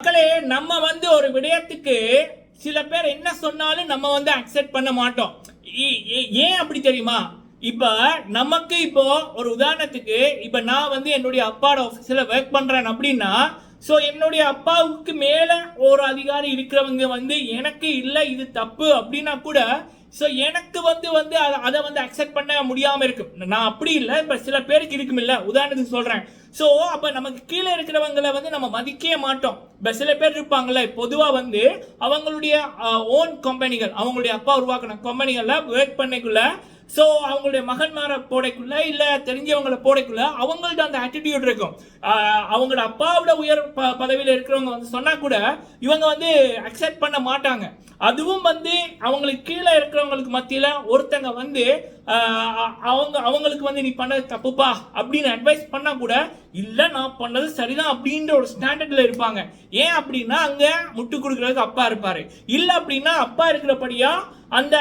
மக்களே நம்ம வந்து ஒரு விடயத்துக்கு சில பேர் என்ன சொன்னாலும் நம்ம வந்து அக்செப்ட் பண்ண மாட்டோம். ஏ- ஏன் அப்படி தெரியுமா? இப்ப நமக்கு இப்போ ஒரு உதாரணத்துக்கு இப்ப நான் வந்து என்னுடைய அப்பாவோட ஆஃபீஸில் ஒர்க் பண்றேன் அப்படின்னா ஸோ என்னுடைய அப்பாவுக்கு மேலே ஒரு அதிகாரி இருக்கிறவங்க வந்து எனக்கு இல்லை இது தப்பு அப்படின்னா கூட ஸோ எனக்கு வந்து வந்து அதை அதை வந்து அக்செப்ட் பண்ண முடியாமல் இருக்கும் நான் அப்படி இல்லை இப்போ சில பேருக்கு இருக்கும் இல்லை. உதாரணத்துக்கு சொல்கிறேன் ஸோ அப்போ நமக்கு கீழே இருக்கிறவங்களை வந்து நம்ம மதிக்கவே மாட்டோம். இப்போ சில பேர் இருப்பாங்கல்ல பொதுவாக வந்து அவங்களுடைய ஓன் கம்பெனிகள் அவங்களுடைய அப்பா உருவாக்கின கம்பெனிகளில் ஒர்க் பண்ணக்குள்ள ஸோ அவங்களுடைய மகன்மாரை போடைக்குள்ள இல்லை தெரிஞ்சவங்களை போடைக்குள்ள அவங்கள்ட்ட அந்த ஆட்டிடியூட் இருக்கும். அவங்களோட அப்பாவோட உயர் ப பதவியில் இருக்கிறவங்க வந்து சொன்னால் கூட இவங்க வந்து அக்செப்ட் பண்ண மாட்டாங்க. அதுவும் வந்து அவங்களுக்கு கீழே இருக்கிறவங்களுக்கு மத்தியில் ஒருத்தங்க வந்து அவங்க அவங்களுக்கு வந்து நீ பண்ணது தப்புப்பா அப்படின்னு அட்வைஸ் பண்ணால் கூட இல்லை நான் பண்ணது சரிதான் அப்படின்ற ஒரு ஸ்டாண்டர்டில் இருப்பாங்க. ஏன் அப்படின்னா அங்கே முட்டு கொடுக்குறதுக்கு அப்பா இருப்பார். இல்லை அப்படின்னா அப்பா இருக்கிறபடியாக அந்த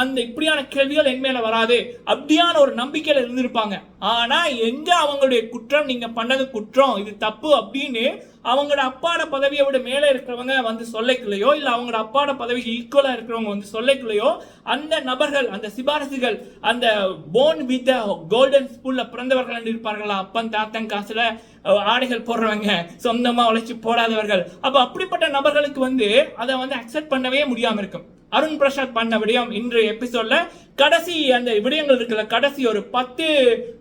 அந்த இப்படியான கேள்விகள் என் மேல வராது. அப்படியான ஒரு நம்பிக்கையில இருந்திருப்பாங்க. ஆனா எங்க அவங்களுடைய குற்றம் நீங்க பண்ணது குற்றம் இது தப்பு அப்படின்னு அவங்களோட அப்பாட பதவியை விட மேலே இருக்கிறவங்க வந்து சொல்லிக்கலையோ இல்லை அவங்களோட அப்பாட பதவிக்கு ஈக்குவலாக இருக்கிறவங்க வந்து சொல்லிக்கலையோ அந்த நபர்கள் அந்த சிபாரசுகள் அந்த போன் வித் கோல்டன் ஸ்பூல்ல பிறந்தவர்கள் என்று இருப்பார்களா? அப்பன் தாத்தன் காசுல ஆடைகள் போடுறவங்க சொந்தமா உழைச்சி போடாதவர்கள். அப்ப அப்படிப்பட்ட நபர்களுக்கு வந்து அதை வந்து அக்செப்ட் பண்ணவே முடியாம இருக்கும். அருண் பிரசாத் பண்ண விடயம் இன்றைய எபிசோட்ல கடைசி அந்த விடயங்கள் இருக்கிற கடைசி ஒரு பத்து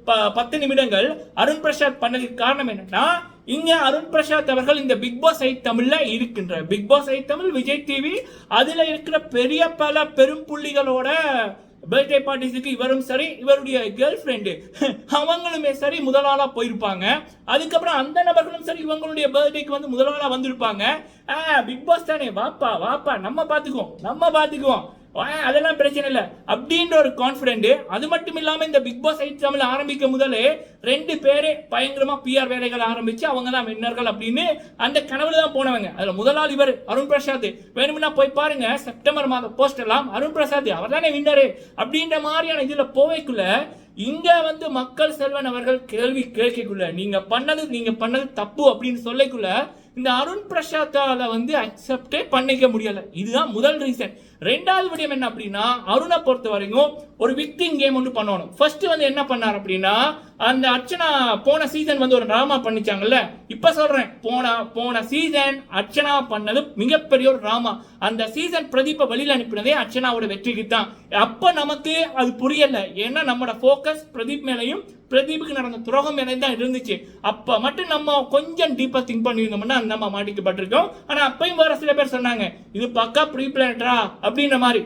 ப- பத்து நிமிடங்கள் அருண் பிரசாத் பண்ணதுக்கு காரணம் என்னன்னா இங்க அருண் பிரசாத் அவர்கள் இந்த பிக் பாஸ் ஐ தமிழ்ல இருக்கின்ற பிக் பாஸ் ஐ தமிழ் விஜய் டிவி அதுல இருக்கிற பெரிய பல பெரும் புள்ளிகளோட பர்த்டே பார்ட்டிஸுக்கு இவரும் சரி இவருடைய கேர்ள் ஃப்ரெண்டு அவங்களுமே சரி முதலாளாக போயிருப்பாங்க. அதுக்கப்புறம் அந்த நபர்களும் சரி இவங்களுடைய பர்த்டேக்கு வந்து முதலாளா வந்திருப்பாங்க. பிக் பாஸ் தானே. வாப்பா வாப்பா நம்ம பார்த்துக்குவோம் நம்ம பார்த்துக்குவோம் அதெல்லாம் பிரச்சனை இல்லை. அப்படின்ற ஒரு கான்ஃபிடென்ட் அது மட்டும் இல்லாமல் இந்த பிக் பாஸ் ஐட் தமிழ் ஆரம்பிக்க முதலே ரெண்டு பேரே பயங்கரமாக பிஆர் வேலைகள் ஆரம்பித்து அவங்க தான் வின்னர்கள் அப்படின்னு அந்த கனவுல தான் போனவங்க. அதில் முதலாளி இவர் அருண் பிரசாத். வேணும்னா போய் பாருங்க செப்டம்பர் மாத போஸ்ட் எல்லாம் அருண் பிரசாத் அவர் தானே வின்னரு அப்படின்ற மாதிரியான இதில் போவைக்குள்ள இங்க வந்து மக்கள் செல்வன் அவர்கள் கேள்வி கேட்கக்குள்ள நீங்க பண்ணது நீங்க பண்ணது தப்பு அப்படின்னு சொல்லக்குள்ள இந்த அருண் பிரசாத்தால வந்து அக்செப்டே பண்ணிக்க முடியல. இதுதான் முதல் ரீசன் ரெண்டாவது விடயம் என்ன அப்படின்னா அருணை பொறுத்த வரைக்கும் ஒரு விக்டிங் கேம் ஒன்று பண்ணணும். ஃபர்ஸ்ட் வந்து என்ன பண்ணார் அப்படின்னா அந்த அர்ச்சனா போன சீசன் வந்து ஒரு ட்ராமா பண்ணிச்சாங்கல்ல? இப்ப சொல்றேன். போன போன சீசன் அர்ச்சனா பண்ணது மிகப்பெரிய ஒரு ட்ராமா அந்த சீசன் பிரதீப்பை வெளியில் அனுப்பினதே அர்ச்சனாவோட வெற்றிக்கு தான். அப்ப நமக்கு அது புரியல. ஏன்னா நம்மளோட ஃபோக்கஸ் பிரதீப் மேலையும் பிரதீபுக்கு நடந்த துரோகம் எனக்கு தான் இருந்துச்சு. அப்போ மட்டும் நம்ம கொஞ்சம் டீப்பாக திங்க் பண்ணியிருந்தோம்னா நம்ம மாட்டிக்கப்பட்டிருக்கோம். ஆனால் அப்பயும் வேறு சில பேர் சொன்னாங்க இது பக்கா ப்ரீ பிளான்டரா அப்படின்ற மாதிரி.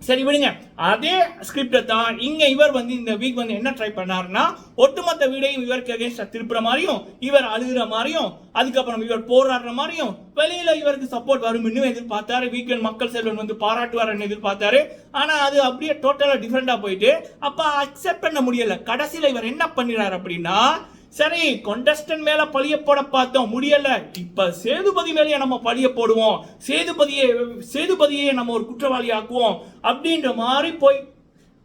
சரி விடுங்க. அதே ஸ்கிரிப்டை தான் இங்கே இவர் வந்து இந்த வீக் வந்து என்ன ட்ரை பண்ணாருன்னா ஒட்டுமொத்த வீடையும் இவருக்கு அகேன்ஸ்டாக திருப்புற மாதிரியும் இவர் அழுகிற மாதிரியும் அதுக்கப்புறம் இவர் போராடுற மாதிரியும் வெளியில இவருக்கு சப்போர்ட் வரும்னு எதிர்பார்த்தாரு. வீக்கெண்ட் மக்கள் செல்வன் வந்து பாராட்டுவார்னு எதிர்பார்த்தாரு. ஆனால் அது அப்படியே டோட்டலாக டிஃப்ரெண்டாக போயிட்டு அப்போ அக்செப்ட் பண்ண முடியலை. கடைசியில் இவர் என்ன பண்ணிடுறாரு அப்படின்னா சரி கொண்டஸ்டன் மேல பழிய போட பார்த்தோம். முடியல. இப்ப சேதுபதி மேலேயே நம்ம பழிய போடுவோம். சேதுபதியை சேதுபதியை நம்ம ஒரு குற்றவாளி ஆக்குவோம். அப்படின்ற மாதிரி போய்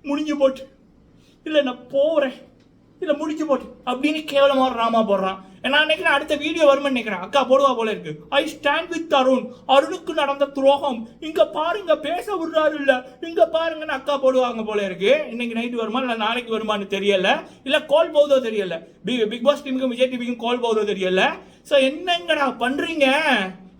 முடிஞ்சு போட்டு இல்லை நான் போறேன். இல்லை முடிஞ்சு போட்டு அப்படின்னு கேவலமாக ராமா போடுறான். நான் நினைக்கிறேன் அடுத்த வீடியோ வரும்னு நினைக்கிறேன். அக்கா போடுவா போல இருக்கு. ஐ ஸ்டாண்ட் வித் அருண் அருணுக்கு நடந்த துரோகம். இங்க பாருங்க பேச விடுறாரு இல்ல இங்க பாருங்கன்னு அக்கா போடுவாங்க போல இருக்கு. இன்னைக்கு நைட் வருமா இல்ல நாளைக்கு வருமான்னு தெரியல. இல்ல கால் போகுதோ தெரியல. பி- பிக் பாஸ் டீமுக்கும் விஜய் டிவிக்கும் கால் போகுதோ தெரியல. சோ என்னங்கடா பண்றீங்க?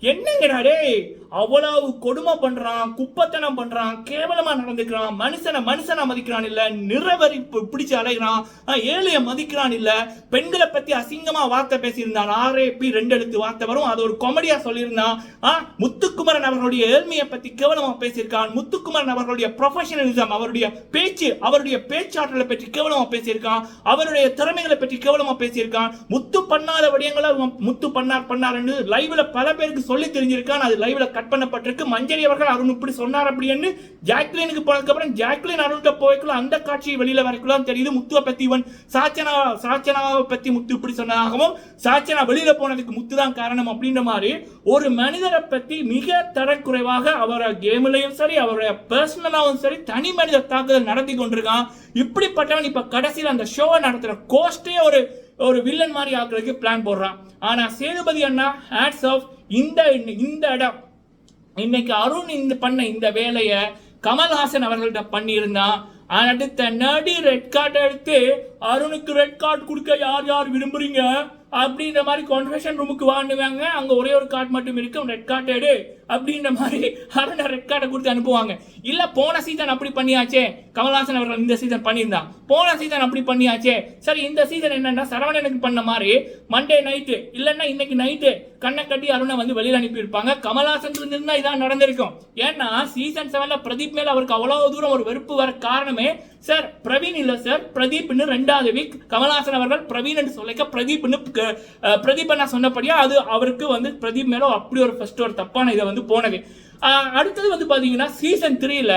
என்னங்கடா டேய்? அவ்வளவு கொடுமை பண்றான் குப்பத்தனம் பண்றான் கேவலமா நடந்துக்கிறான் மனுஷனை மனுஷனா மதிக்கிறான் இல்ல நிறவரி பிடிச்சி பிடிச்சு அலைகிறான் ஏழைய மதிக்கிறான் இல்ல பெண்களை பத்தி அசிங்கமா வார்த்தை பேசியிருந்தான். ஆரே பி ரெண்டு எழுத்து வார்த்தை வரும் அது ஒரு காமெடியா சொல்லியிருந்தான். ஆ, முத்துக்குமரன் அவர்களுடைய ஏழ்மையை பத்தி கேவலமா பேசியிருக்கான். முத்துக்குமரன் அவர்களுடைய ப்ரொஃபஷனலிசம் அவருடைய பேச்சு அவருடைய பேச்சாற்றலை பற்றி கேவலமா பேசியிருக்கான். அவருடைய திறமைகளை பற்றி கேவலமா பேசியிருக்கான். முத்து பண்ணாத விடயங்களை முத்து பண்ணார் பண்ணார் லைவ்ல பல பேருக்கு சொல்லி தெரிஞ்சிருக்கான். அது லைவ்ல கட் பண்ணப்பட்டிருக்கு. மஞ்சரி அவர்கள் அருண் இப்படி சொன்னார் அப்படின்னு ஜாக்லினுக்கு போனதுக்கப்புறம் ஜாக்லின் அருண்கிட்ட போய்க்குள்ள அந்த காட்சி வெளியில வரைக்குள்ள தெரியுது. முத்துவை பத்தி இவன் சாச்சனா சாச்சனாவை பத்தி முத்து இப்படி சொன்னதாகவும் சாச்சனா வெளியில போனதுக்கு முத்து தான் காரணம் அப்படின்ற மாதிரி ஒரு மனிதரை பத்தி மிக தரக்குறைவாக அவரை கேம்லையும் சரி அவருடைய பர்சனலாவும் சரி தனி மனித தாக்குதல் நடத்தி கொண்டிருக்கான். இப்படிப்பட்டவன் இப்போ கடைசியில் அந்த ஷோவை நடத்துற கோஸ்டே ஒரு ஒரு வில்லன் மாதிரி ஆக்குறதுக்கு பிளான் போடுறான். ஆனா சேதுபதி அண்ணா ஹேட்ஸ் ஆஃப் இந்த இந்த இடம் இன்னைக்கு அருண் இந்த பண்ண இந்த வேலையை கமல்ஹாசன் அவர்கள்ட்ட பண்ணியிருந்தான் அடுத்த நடி ரெட் கார்டு எடுத்து அருணுக்கு ரெட் கார்டு கொடுக்க யார் யார் விரும்புறீங்க? அப்படின்ற மாதிரி கான்வர்சேஷன் ரூமுக்கு வாங்குவாங்க அங்க ஒரே ஒரு கார்டு மட்டும் இருக்கும் ரெட் கார்டு எடு. அப்படின்ற மாதிரி அருணை ரெட் கார்டை கொடுத்து அனுப்புவாங்க. இல்ல போன சீசன் அப்படி பண்ணியாச்சே. கமல்ஹாசன் அவர்கள் இந்த சீசன் பண்ணியிருந்தான் போன சீசன் அப்படி பண்ணியாச்சே. சரி இந்த சீசன் என்னன்னா சரவணனுக்கு பண்ண மாதிரி மண்டே நைட்டு இல்லைன்னா இன்னைக்கு நைட்டு கண்ணை கட்டி அருணை வந்து வெளியில் அனுப்பியிருப்பாங்க. கமல்ஹாசன் இருந்திருந்தா இதான் நடந்திருக்கும். ஏன்னா சீசன் செவன்ல பிரதீப் மேல அவருக்கு அவ்வளவு தூரம் ஒரு வெறுப்பு வர காரணமே சார் பிரவீன் இல்ல சார் பிரதீப்னு ரெண்டாவது வீக் கமல்ஹாசன் அவர்கள் பிரவீன் என்று சொல்லிக்க பிரதீப்னு பிரதீப் நான் சொன்னபடியா அது அவருக்கு வந்து பிரதீப் மேல அப்படி ஒரு ஃபர்ஸ்ட் ஒரு தப்பான இதை வந்து போனது. அடுத்தது வந்து பார்த்தீங்கன்னா சீசன் த்ரீல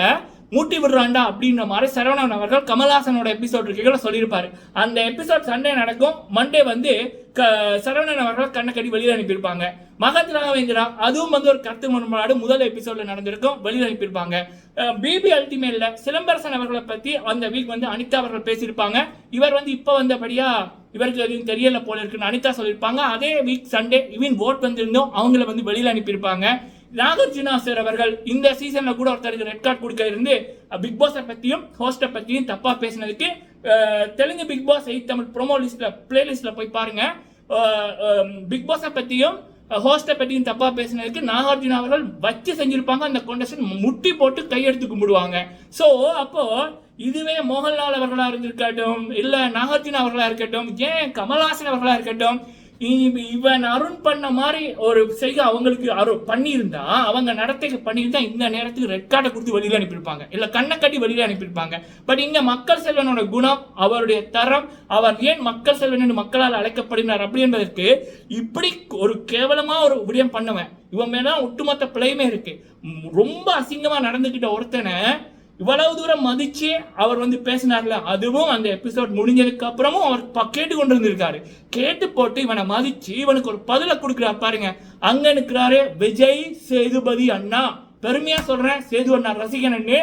மூட்டி விடுறாண்டா அப்படின்ற மாதிரி சரவணன் அவர்கள் கமல்ஹாசனோட எபிசோட் இருக்கீங்கள சொல்லியிருப்பாரு. அந்த எபிசோட் சண்டே நடக்கும். மண்டே வந்து க சரவணன் அவர்கள் கண்ணை கட்டி வெளியில அனுப்பியிருப்பாங்க. மகத் ராகவேந்திரா அதுவும் வந்து ஒரு கருத்து முன்பாடு முதல் எபிசோட்ல நடந்திருக்கும். வெளியில அனுப்பியிருப்பாங்க. பிபி அல்டிமேட்ல சிலம்பரசன் அவர்களை பத்தி அந்த வீக் வந்து அனிதா அவர்கள் பேசியிருப்பாங்க. இவர் வந்து இப்போ வந்தபடியா இவருக்கு எதுவும் தெரியல போல இருக்குன்னு அனிதா சொல்லியிருப்பாங்க. அதே வீக் சண்டே இவன் ஓட் வந்திருந்தோம் அவங்கள வந்து வெளியில் அனுப்பியிருப்பாங்க. நாகார்ஜுனா சார் அவர்கள் இந்த சீசன்ல கூட ஒருத்தருக்கு ரெட் கார்டு கொடுக்க இருந்து பிக் பாஸை பத்தியும் ஹோஸ்டை பத்தியும் தப்பா பேசினதுக்கு Telugu Bigg Boss eight Tamil promo லிஸ்ட்ல பிளேலிஸ்ட்ல போய் பாருங்க. பிக் பாஸை பத்தியும் ஹோஸ்டை பத்தியும் தப்பா பேசினதுக்கு நாகார்ஜுனா அவர்கள் வச்சு செஞ்சிருப்பாங்க. அந்த கொண்டேஷன் முட்டி போட்டு கையெடுத்து கும்பிடுவாங்க. ஸோ அப்போ இதுவே மோகன்லால் அவர்களா இருந்திருக்கட்டும் இல்ல நாகார்ஜுன அவர்களா இருக்கட்டும் ஏன் கமல்ஹாசன் அவர்களா இருக்கட்டும் இவன் அருண் பண்ண மாதிரி ஒரு செய்கை அவங்களுக்கு அருண் பண்ணியிருந்தா அவங்க நடத்தைக்கு பண்ணியிருந்தா இந்த நேரத்துக்கு ரெட் கார்டை கொடுத்து வெளியில் அனுப்பியிருப்பாங்க. இல்லை கண்ணை கட்டி வெளியில் அனுப்பியிருப்பாங்க. பட் இங்கே மக்கள் செல்வனோட குணம் அவருடைய தரம் அவர் ஏன் மக்கள் செல்வன் என்று மக்களால் அழைக்கப்படுகிறார் அப்படி என்பதற்கு இப்படி ஒரு கேவலமாக ஒரு விடயம் பண்ணுவேன். இவன் மேல ஒட்டுமொத்த பிழையுமே இருக்கு. ரொம்ப அசிங்கமாக நடந்துக்கிட்ட ஒருத்தனை இவ்வளவு தூரம் மதிச்சு அவர் வந்து பேசினார்ல அதுவும் அந்த எபிசோட் முடிஞ்சதுக்கு அப்புறமும் அவர் ப- கேட்டு கொண்டு இருந்திருக்காரு கேட்டு போட்டு இவனை மதிச்சு இவனுக்கு ஒரு பதில கொடுக்குறாரு பாருங்க. அங்க நிற்கிறாரு விஜய் சேதுபதி அண்ணா. பெருமையா சொல்றேன் சேது அண்ணா ரசிகனன்னு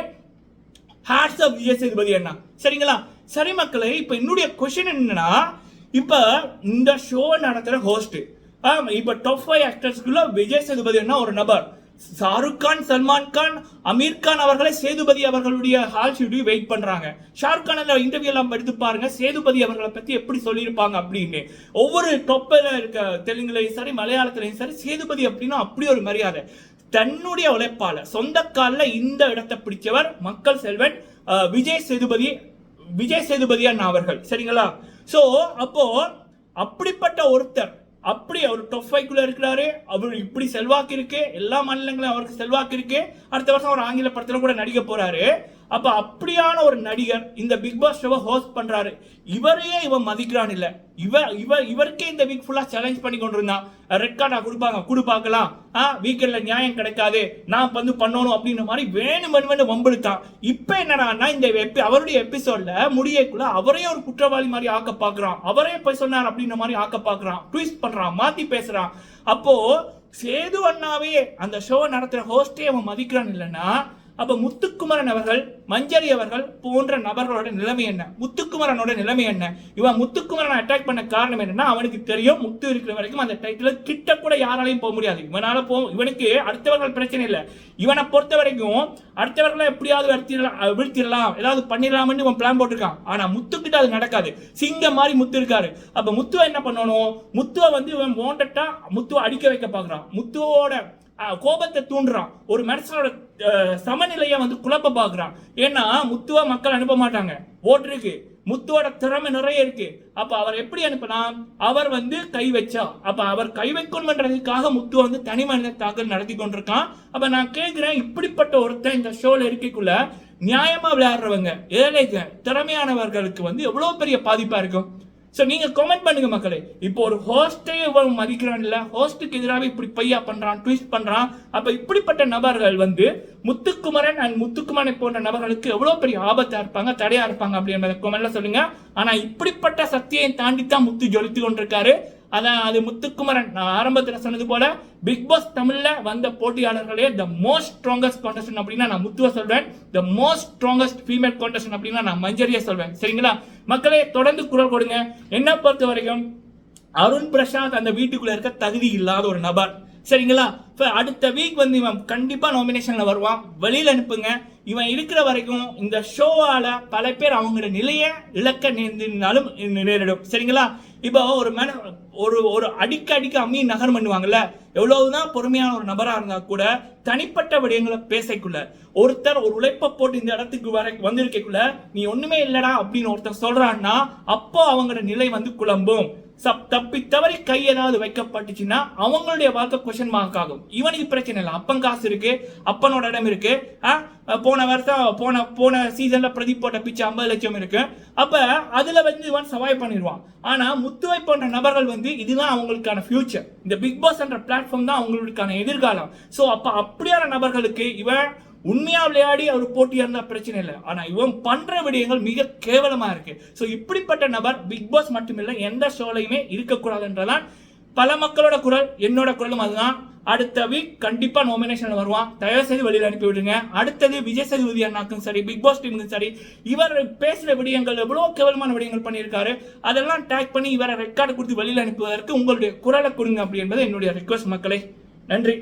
ஹேட்ஸ் ஆஃப் விஜய் சேதுபதி அண்ணா. சரிங்களா? சரி மக்களே இப்போ என்னுடைய கொஷின் என்னன்னா இப்போ இந்த ஷோ நடத்துகிற ஹோஸ்ட் இப்போ டாப் ஃபைவ் ஆக்டர்ஸ்குள்ள விஜய் சேதுபதி அண்ணா ஒரு நபர். ஷாருக் கான் சல்மான் கான் அமீர் கான் அவர்களை சேதுபதி அவர்களுடைய ஹால் ஷீட்டையும் வெயிட் பண்றாங்க. ஷாருக் கான் இன்டர்வியூ எல்லாம் எடுத்து பாருங்க. சேதுபதி அவர்களை பத்தி எப்படி சொல்லியிருப்பாங்க அப்படின்னு. ஒவ்வொரு டொப்பில் இருக்க தெலுங்குலையும் சரி மலையாளத்திலையும் சரி சேதுபதி அப்படின்னா அப்படி ஒரு மரியாதை. தன்னுடைய உழைப்பால சொந்த காலில் இந்த இடத்தை பிடிச்சவர் மக்கள் செல்வன் விஜய் சேதுபதி விஜய் சேதுபதி அண்ணா அவர்கள். சரிங்களா? ஸோ அப்போ அப்படிப்பட்ட ஒருத்தர் அப்படி அவர் டொப் ஃபைவ்க்குள்ள இருக்கிறாரு. அவர் இப்படி செல்வாக்கு இருக்கு எல்லா மாநிலங்களும் அவருக்கு செல்வாக்கு இருக்கு அடுத்த வருஷம் அவர் ஆங்கில படத்துல கூட நடிக்க போறாரு. அப்ப அப்படியான ஒரு நடிகர் இந்த பிக் பாஸ் ஷோவை ஹோஸ்ட் பண்றாரு. இவரையே இவன் மதிக்கிறான் இல்ல. இவ இவ இவருக்கே இந்த வீக் ஃபுல்லா சேலஞ்ச் பண்ணி கொண்டிருந்தான் ரெட் கார்டா கொடுப்பாங்க. குடு பார்க்கலாம். ஆ வீக்கெண்ட்ல நியாயம் கிடைக்காது. நான் வந்து பண்ணணும் அப்படின்ற மாதிரி வேணும் வேணும்னு வம்பெடுத்தான் இப்ப என்னடான்னா இந்த எப்பி அவருடைய எபிசோட்ல முடியக்குள்ள அவரே ஒரு குற்றவாளி மாதிரி ஆக்க பாக்குறான். அவரே போய் சொன்னார் அப்படின்ற மாதிரி ஆக்க பாக்குறான். ட்விஸ்ட் பண்றான் மாத்தி பேசுறான். அப்போ சேது அண்ணாவே அந்த ஷோ நடத்துற ஹோஸ்டே அவன் மதிக்கிறான் இல்லைன்னா அப்ப முத்துக்குமரன் அவர்கள் மஞ்சரி அவர்கள் போன்ற நபர்களோட நிலைமை என்ன? முத்துக்குமரனோட நிலைமை என்ன? இவன் முத்துக்குமரன் அட்டாக் பண்ண காரணம் என்னன்னா அவனுக்கு தெரியும் முத்து இருக்கிற வரைக்கும் அந்த டைட்டில் கிட்ட கூட யாராலையும் போக முடியாது. இவனால போ இவனுக்கு அடுத்தவர்கள் பிரச்சனை இல்லை. இவனை பொறுத்த வரைக்கும் அடுத்தவர்களை எப்படியாவது வீழ்த்திடலாம் வீழ்த்திடலாம். ஏதாவது பண்ணிடலாம்னு இவன் பிளான் போட்டிருக்கான். ஆனா முத்துக்கிட்ட அது நடக்காது. சிங்கம் மாதிரி முத்து இருக்காரு. அப்ப முத்துவை என்ன பண்ணணும்? முத்துவை வந்து இவன் வாண்டட்டா முத்துவை அடிக்க வைக்க பாக்குறான் முத்துவோட கோபத்தை தூண்டுறான். ஒரு மனுஷனோட சமநிலையை வந்து குழப்ப பாக்குறான் ஏன்னா முத்துவா மக்கள் அனுப்ப மாட்டாங்க. ஓட்டு இருக்கு. முத்துவோட திறமை நிறைய இருக்கு. அப்ப அவர் எப்படி அனுப்பலாம் அவர் வந்து கை வச்சா. அப்ப அவர் கை வைக்கணும்ன்றதுக்காக முத்து வந்து தனி மனித தாக்கல் நடத்தி கொண்டிருக்கான். அப்ப நான் கேட்கிறேன் இப்படிப்பட்ட ஒருத்தன் இந்த ஷோல இருக்கைக்குள்ள நியாயமா விளையாடுறவங்க ஏழைங்க திறமையானவர்களுக்கு வந்து எவ்வளவு பெரிய பாதிப்பா இருக்கும்? ஸோ நீங்கள் கமெண்ட் பண்ணுங்க மக்களே. இப்போ ஒரு ஹோஸ்டே இவன் மதிக்கிறான் இல்லை? ஹோஸ்டுக்கு எதிராக இப்படி பையா பண்ணுறான் ட்விஸ்ட் பண்ணுறான் அப்போ இப்படிப்பட்ட நபர்கள் வந்து முத்துக்குமரன் அண்ட் முத்துக்குமரனை போன்ற நபர்களுக்கு எவ்வளோ பெரிய ஆபத்தாக இருப்பாங்க தடையா இருப்பாங்க அப்படின்றத கமெண்ட்ல சொல்லுங்க. ஆனால் இப்படிப்பட்ட சக்தியை தாண்டி தான் முத்து ஜொலித்து கொண்டிருக்காரு. அதான் அது முத்துக்குமரன். நான் ஆரம்பத்தில் சொன்னது போல பிக் பாஸ் தமிழில் வந்த போட்டியாளர்களே த மோஸ்ட் ஸ்ட்ராங்கஸ்ட் கான்டெஸ்டன் அப்படின்னா நான் முத்துவ சொல்வேன். The most strongest female contestant அப்படின்னா நான் மஞ்சரியா சொல்வேன். சரிங்களா? மக்களே தொடர்ந்து குரல் கொடுங்க. என்ன பொறுத்த வரைக்கும் அருண் பிரசாத் அந்த வீட்டுக்குள்ள இருக்க தகுதி இல்லாத ஒரு நபர். சரிங்களா? இப்போ அடுத்த வீக் வந்து இவன் கண்டிப்பாக நாமினேஷனில் வருவான். வெளியில் அனுப்புங்க. இவன் இருக்கிற வரைக்கும் இந்த ஷோவால் பல பேர் அவங்களோட நிலையை இழக்க நேர்ந்தாலும் நேரிடும் சரிங்களா? இப்போ ஒரு மேன ஒரு ஒரு அடிக்க அடிக்க அம்மி நகரம் பண்ணுவாங்கல்ல எவ்வளவுதான் பொறுமையான ஒரு நபரா இருந்தா கூட தனிப்பட்ட விடயங்களை பேசக்குள்ள. ஒருத்தர் ஒரு உழைப்பை போட்டு இந்த இடத்துக்கு வர வந்திருக்கக்குள்ள நீ ஒண்ணுமே இல்லடா அப்படின்னு ஒருத்தர் சொல்றான்னா அப்போ அவங்களோட நிலை வந்து குழம்பும். சப் தப்பி தவறி கை ஏதாவது வைக்கப்பட்டுச்சுன்னா அவங்களுடைய வாழ்க்கை கொஷின் மார்க் ஆகும். இவனுக்கு பிரச்சனை இல்லை. அப்பன் காசு இருக்கு. அப்பனோட இடம் இருக்கு. ஆ, போன வருஷம் போன போன சீசன்ல பிரதீப் போட்ட பிச்சை ஐம்பது லட்சம் இருக்கு. அப்ப அதுல வந்து இவன் சவாய் பண்ணிடுவான். ஆனா முத்துவை போன்ற நபர்கள் வந்து இதுதான் அவங்களுக்கான ஃபியூச்சர் இந்த பிக் பாஸ் என்ற பிளாட்ஃபார்ம் தான் அவங்களுக்கான எதிர்காலம். ஸோ அப்ப அப்படியான நபர்களுக்கு இவன் உண்மையாக விளையாடி அவர் போட்டியாக இருந்தால் பிரச்சனை இல்லை. ஆனால் இவன் பண்ணுற விடயங்கள் மிக கேவலமாக இருக்குது ஸோ இப்படிப்பட்ட நபர் பிக் பாஸ் மட்டுமில்லை எந்த ஷோலையுமே இருக்கக்கூடாதுன்றதான் பல மக்களோட குரல் என்னோட குரலும் அதுதான். அடுத்த வீக் கண்டிப்பாக நாமினேஷன் வருவான். தயவு செய்து வெளியில் அனுப்பி விடுங்க. அடுத்தது விஜய் சேதுபதி அண்ணாக்கும் சரி பிக் பாஸ் டீமுக்கும் சரி இவர் பேசுகிற விடயங்கள் எவ்வளோ கேவலமான விடயங்கள் பண்ணியிருக்காரு அதெல்லாம் டேக் பண்ணி இவரை ரெக்கார்டு கொடுத்து வெளியில் அனுப்புவதற்கு உங்களுடைய குரலை கொடுங்க அப்படி என்பது என்னுடைய ரிக்வஸ்ட் மக்களே. நன்றி.